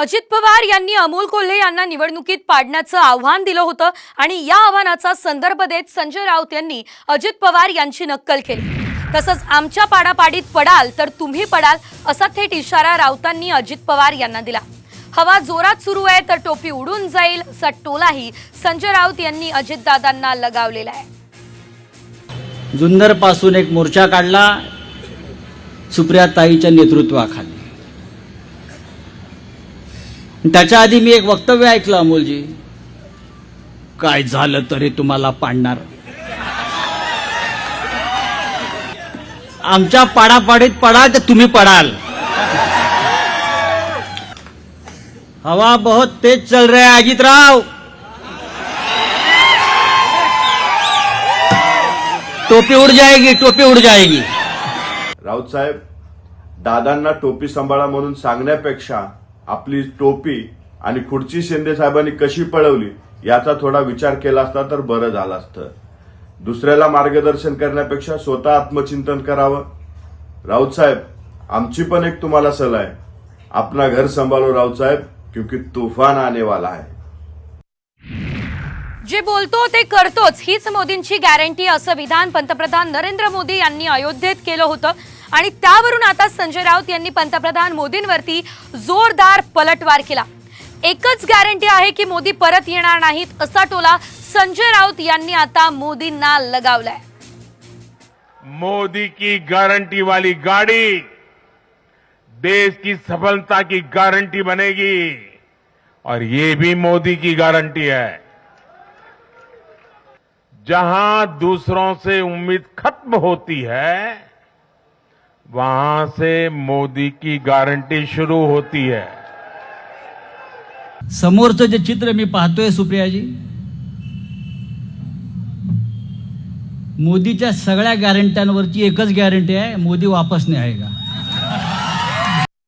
अजित पवार यांनी अमोल कोल्हे यांना निवडणुकीत पाडण्याचं आव्हान दिलं होतं आणि या आव्हानाचा संदर्भ देत संजय राऊत यांनी अजित पवार यांची नक्कल केली. तसंच आमच्या पाडापाडीत पडाल तर तुम्ही पडाल असा थेट इशारा राऊतांनी अजित पवार यांना दिला. हवा जोरात सुरू आहे तर टोपी उडून जाईल असा टोलाही संजय राऊत यांनी अजितदादांना लगावलेला आहे. जुन्नरपासून एक मोर्चा काढला सुप्रिया ताईच्या नेतृत्वाखाली. त्याच्या आधी मी एक वक्तव्य ऐकलं अमोलजी. काय झालं तरी तुम्हाला पाडणार? आमच्या पाडापाडीत पडाल तर तुम्ही पडाल. हवा बहुत तेज चल रहा है अजितराव टोपी उड़ जाएगी टोपी उड़ जाएगी. राऊत साहेब दादांना टोपी सांभाळा म्हणून सांगण्यापेक्षा आपली टोपी आणि खुर्ची शिंदे साहेबांनी कशी पळवली याचा थोडा विचार केला असता तर बरं झालं असतं. दुसऱ्याला मार्गदर्शन करण्यापेक्षा स्वतः आत्मचिंतन करावं. राऊत साहेब आमची पण एक तुम्हाला सलाह आहे. आपला घर संभालो राऊत साहेब क्योंकि तुफान आने वाला आहे. जे बोलतो ते करतोच हीच मोदींची गॅरंटी असं विधान पंतप्रधान नरेंद्र मोदी यांनी अयोध्येत केलं होतं. आणि त्यावरून आता संजय राऊत यांनी पंतप्रधान मोदींवरती जोरदार पलटवार केला. एकच गॅरंटी आहे की मोदी परत येणार नाहीत असा टोला संजय राऊत यांनी आता मोदींना लगावलाय. मोदी की गारंटी वाली गाड़ी देश की सफलता की गारंटी बनेगी और ये भी मोदी की गारंटी है। जहां दूसरों से उम्मीद खत्म होती है वहां से मोदी की गारंटी शुरू होती है। समोरचं जे चित्र मी पाहतोय सुप्रियाजी मोदीच्या सगळ्या गॅरंट्यांवरची एकच गॅरंटी आहे मोदी वापस नाही आहे का